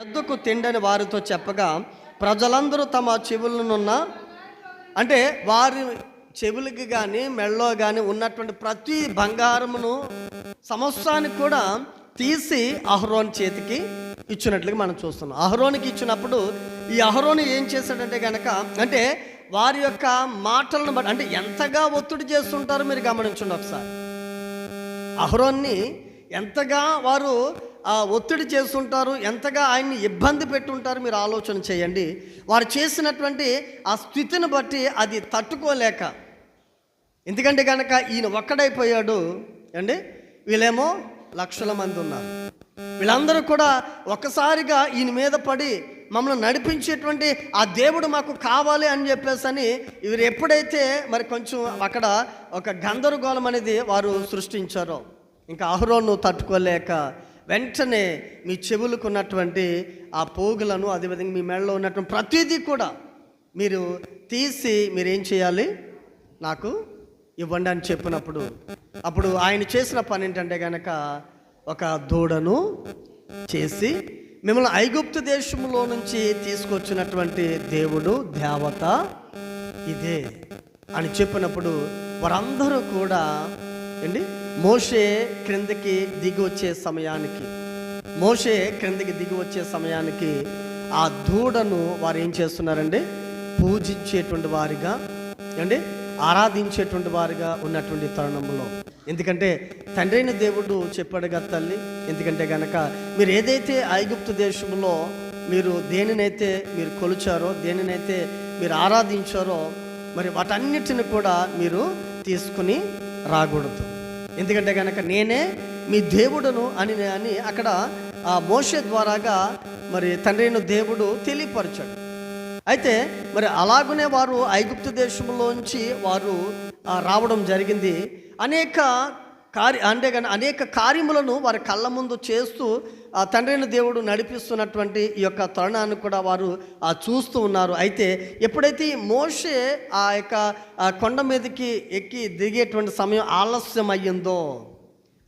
వద్దకు తిండని వారితో చెప్పగా ప్రజలందరూ తమ చెవులనున్న అంటే వారి చెవులకి కానీ మెళ్ళలో కానీ ఉన్నటువంటి ప్రతి బంగారమును సంవత్సరానికి కూడా తీసి అహ్రోన్ చేతికి ఇచ్చినట్లుగా మనం చూస్తున్నాం. అహ్రోనికి ఇచ్చినప్పుడు ఈ అహ్రోని ఏం చేశాడంటే కనుక అంటే వారి యొక్క మాటలను బట్టి అంటే ఎంతగా ఒత్తిడి చేస్తుంటారో మీరు గమనించండి ఒకసారి. అహరోన్ని ఎంతగా వారు ఒత్తిడి చేస్తుంటారు ఎంతగా ఆయన్ని ఇబ్బంది పెట్టుంటారు మీరు ఆలోచన చేయండి. వారు చేసినటువంటి ఆ స్థితిని బట్టి అది తట్టుకోలేక ఎందుకంటే కనుక ఈయన ఒక్కడైపోయాడు అండి వీళ్ళేమో లక్షల మంది ఉన్నారు. వీళ్ళందరూ కూడా ఒక్కసారిగా ఈయన మీద పడి మమ్మల్ని నడిపించేటువంటి ఆ దేవుడు మాకు కావాలి అని చెప్పేసి అని వీరు ఎప్పుడైతే మరి కొంచెం అక్కడ ఒక గందరగోళం అనేది వారు సృష్టించారో ఇంకా అహరోను తట్టుకోలేక వెంటనే మీ చెవులకు ఉన్నటువంటి ఆ పోగులను అదేవిధంగా మీ మెడలో ఉన్నటువంటి ప్రతిదీ కూడా మీరు తీసి మీరేం చేయాలి? నాకు ఇవ్వండి అని చెప్పినప్పుడు. అప్పుడు ఆయన చేసిన పని ఏంటంటే కనుక ఒక దూడను చేసి మిమ్మల్ని ఐగుప్తు దేశంలో నుంచి తీసుకొచ్చినటువంటి దేవుడు దేవత ఇదే అని చెప్పినప్పుడు వారందరూ కూడా అండి మోషే క్రిందకి దిగి వచ్చే సమయానికి మోషే క్రిందకి దిగి వచ్చే సమయానికి ఆ దూడను వారు ఏం చేస్తున్నారండి? పూజించేటువంటి వారిగా అండి ఆరాధించేటువంటి వారిగా ఉన్నటువంటి తరుణంలో. ఎందుకంటే తండ్రైన దేవుడు చెప్పాడు కదా తల్లి ఎందుకంటే కనుక మీరు ఏదైతే ఐగుప్తు దేశంలో మీరు దేనినైతే మీరు కొలిచారో దేనినైతే మీరు ఆరాధించారో మరి వాటన్నిటిని కూడా మీరు తీసుకుని రాకూడదు. ఎందుకంటే కనుక నేనే మీ దేవుడును అని అని అక్కడ ఆ మోష ద్వారాగా మరి తండ్రిను దేవుడు తెలియపరచాడు. అయితే మరి అలాగనే వారు ఐగుప్తు దేశంలోంచి వారు రావడం జరిగింది. అనేక కార్య అంటే కానీ అనేక కార్యములను వారి కళ్ళ ముందు చేస్తూ ఆ తండ్రిని దేవుడు నడిపిస్తున్నటువంటి ఈ యొక్క తరుణాన్ని కూడా వారు చూస్తూ ఉన్నారు. అయితే ఎప్పుడైతే మోషే ఆ యొక్క కొండ మీదకి ఎక్కి దిగేటువంటి సమయం ఆలస్యం అయ్యిందో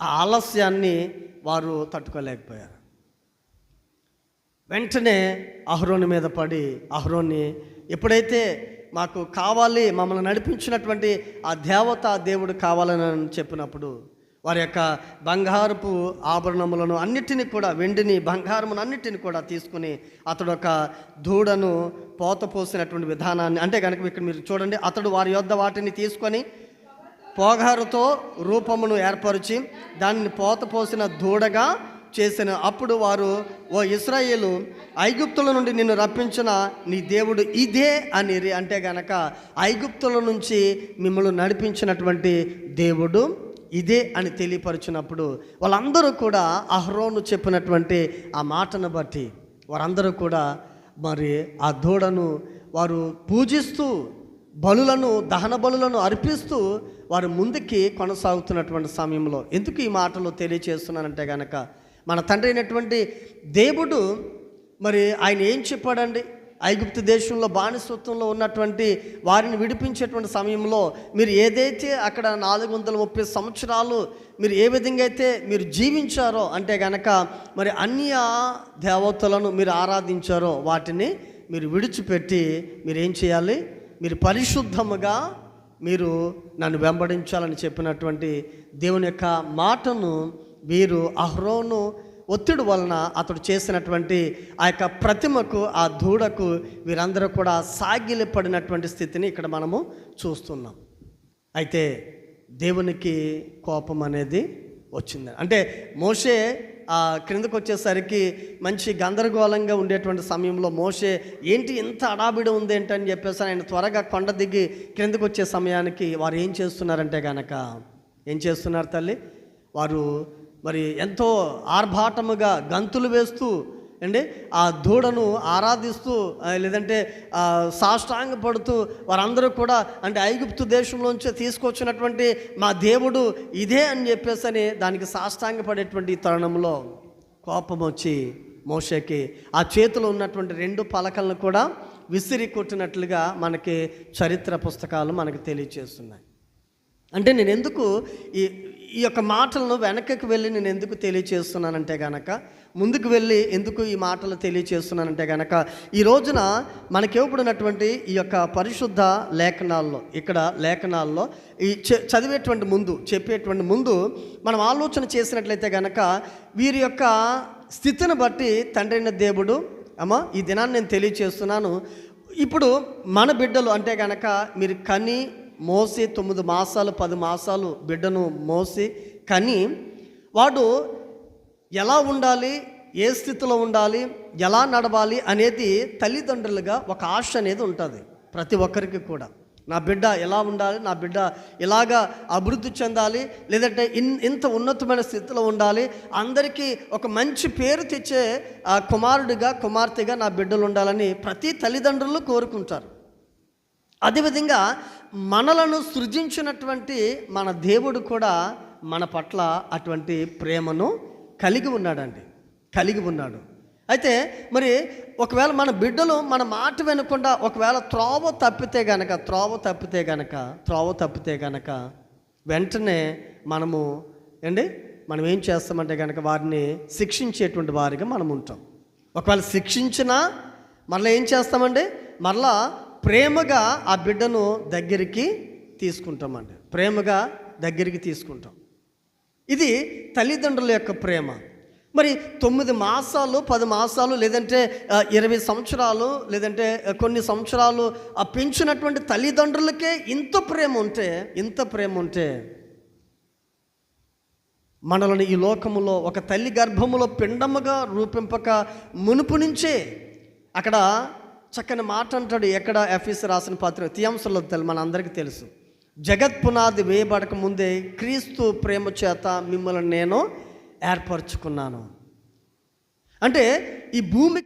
ఆ ఆలస్యాన్ని వారు తట్టుకోలేకపోయారు. వెంటనే అహ్రోని మీద పడి అహ్రోని ఎప్పుడైతే మాకు కావాలి మమ్మల్ని నడిపించినటువంటి ఆ దేవత దేవుడు కావాలని చెప్పినప్పుడు వారి యొక్క బంగారపు ఆభరణములను అన్నిటిని కూడా వెండిని బంగారమును అన్నిటిని కూడా తీసుకుని అతడు ఒక దూడను పోత పోసినటువంటి విధానాన్ని అంటే కనుక ఇక్కడ మీరు చూడండి అతడు వారి యొద్ద వాటిని తీసుకొని పోగారుతో రూపమును ఏర్పరిచి దానిని పోత పోసిన దూడగా చేసిన అప్పుడు వారు ఓ ఇస్రాయేలు ఐగుప్తుల నుండి నిన్ను రప్పించిన నీ దేవుడు ఇదే అని అంటే గనక ఐగుప్తుల నుంచి మిమ్మల్ని నడిపించినటువంటి దేవుడు ఇదే అని తెలియపరిచినప్పుడు వాళ్ళందరూ కూడా అహ్రోను చెప్పినటువంటి ఆ మాటను బట్టి వారందరూ కూడా మరి ఆ దూడను వారు పూజిస్తూ బలులను దహన బలులను అర్పిస్తూ వారు ముందుకి కొనసాగుతున్నటువంటి సమయంలో. ఎందుకు ఈ మాటలు తెలియచేస్తున్నానంటే కనుక మన తండ్రి అయినటువంటి దేవుడు మరి ఆయన ఏం చెప్పాడండి? ఐగుప్తు దేశంలో బానిసత్వంలో ఉన్నటువంటి వారిని విడిపించేటువంటి సమయంలో మీరు ఏదైతే అక్కడ నాలుగు వందల ముప్పై సంవత్సరాలు మీరు ఏ విధంగా అయితే మీరు జీవించారో అంటే గనక మరి అన్య దేవతలను మీరు ఆరాధించారో వాటిని మీరు విడిచిపెట్టి మీరు ఏం చేయాలి? మీరు పరిశుద్ధముగా మీరు నన్ను వెంబడించాలని చెప్పినటువంటి దేవుని యొక్క మాటను వీరు అహ్రోను ఒత్తిడి వలన అతడు చేసినటువంటి ఆ యొక్క ప్రతిమకు ఆ దూడకు వీరందరూ కూడా సాగిలపడినటువంటి స్థితిని ఇక్కడ మనము చూస్తున్నాం. అయితే దేవునికి కోపం అనేది వచ్చింది. అంటే మోషే ఆ క్రిందకు వచ్చేసరికి మంచి గందరగోళంగా ఉండేటువంటి సమయంలో మోషే ఏంటి ఇంత అడాబిడి ఉంది ఏంటని అని చెప్పేసి ఆయన త్వరగా కొండ దిగి క్రిందకు వచ్చే సమయానికి వారు ఏం చేస్తున్నారంటే కనుక ఏం చేస్తున్నారు తల్లి? వారు మరి ఎంతో ఆర్భాటముగా గంతులు వేస్తూ అండి ఆ దూడను ఆరాధిస్తూ లేదంటే సాష్టాంగ సాష్టాంగపడుతూ వారందరూ కూడా అంటే ఐగుప్తు దేశంలోంచి తీసుకొచ్చినటువంటి మా దేవుడు ఇదే అని చెప్పేసి అని దానికి సాష్టాంగపడేటువంటి తరుణంలో కోపం వచ్చి మోషకి ఆ చేతిలో ఉన్నటువంటి రెండు పలకలను కూడా విసిరి కొట్టినట్లుగా మనకి చరిత్ర పుస్తకాలు మనకు తెలియచేస్తున్నాయి. అంటే నేను ఎందుకు ఈ ఈ యొక్క మాటలను వెనకకి వెళ్ళి నేను ఎందుకు తెలియచేస్తున్నానంటే గనక ముందుకు వెళ్ళి ఎందుకు ఈ మాటలు తెలియచేస్తున్నానంటే గనక ఈ రోజున మనకి ఈ యొక్క పరిశుద్ధ లేఖనాల్లో ఇక్కడ లేఖనాల్లో ఈ చ- చదివేటువంటి ముందు చెప్పేటువంటి ముందు మనం ఆలోచన చేసినట్లయితే గనక వీరి యొక్క స్థితిని బట్టి తండ్రైన దేవుడు అమ్మా ఈ దినాన్ని నేను తెలియచేస్తున్నాను. ఇప్పుడు మన బిడ్డలు అంటే గనక మీరు కని మోసి తొమ్మిది మాసాలు పది మాసాలు బిడ్డను మోసి కానీ వాడు ఎలా ఉండాలి ఏ స్థితిలో ఉండాలి ఎలా నడవాలి అనేది తల్లిదండ్రులుగా ఒక ఆశ అనేది ఉంటుంది ప్రతి ఒక్కరికి కూడా. నా బిడ్డ ఎలా ఉండాలి నా బిడ్డ ఇలాగా అభివృద్ధి చెందాలి లేదంటే ఇన్ ఇంత ఉన్నతమైన స్థితిలో ఉండాలి అందరికీ ఒక మంచి పేరు తెచ్చే కుమారుడిగా కుమార్తెగా నా బిడ్డలు ఉండాలని ప్రతి తల్లిదండ్రులు కోరుకుంటారు. అదేవిధంగా మనలను సృజించినటువంటి మన దేవుడు కూడా మన పట్ల అటువంటి ప్రేమను కలిగి ఉన్నాడండి. కలిగి ఉన్నాడు. అయితే మరి ఒకవేళ మన బిడ్డలు మన మాట వినకుండా ఒకవేళ త్రోవ తప్పితే గనక త్రోవ తప్పితే గనక త్రోవ తప్పితే గనక వెంటనే మనము ఏండి? మనం ఏం చేస్తామంటే కనుక వారిని శిక్షించేటువంటి వారిగా మనం ఉంటాం ఒకవేళ శిక్షించినా మరలా ఏం చేస్తామండి? మరలా ప్రేమగా ఆ బిడ్డను దగ్గరికి తీసుకుంటామండి ప్రేమగా దగ్గరికి తీసుకుంటాం. ఇది తల్లిదండ్రుల యొక్క ప్రేమ. మరి తొమ్మిది మాసాలు పది మాసాలు లేదంటే ఇరవై సంవత్సరాలు లేదంటే కొన్ని సంవత్సరాలు ఆ పెంచినటువంటి తల్లిదండ్రులకే ఇంత ప్రేమ ఉంటే ఇంత ప్రేమ ఉంటే మనల్ని ఈ లోకములో ఒక తల్లి గర్భములో పిండముగా రూపింపక మునుపు నుంచే అక్కడ చక్కని మాట అంటాడు. ఎక్కడ ఎఫీస్ రాసిన పాత్ర? తియాంశంలో తెలు మన అందరికీ తెలుసు. జగత్ పునాది వేయబడక ముందే క్రీస్తు ప్రేమ చేత మిమ్మల్ని నేను ఏర్పరచుకున్నాను. అంటే ఈ భూమి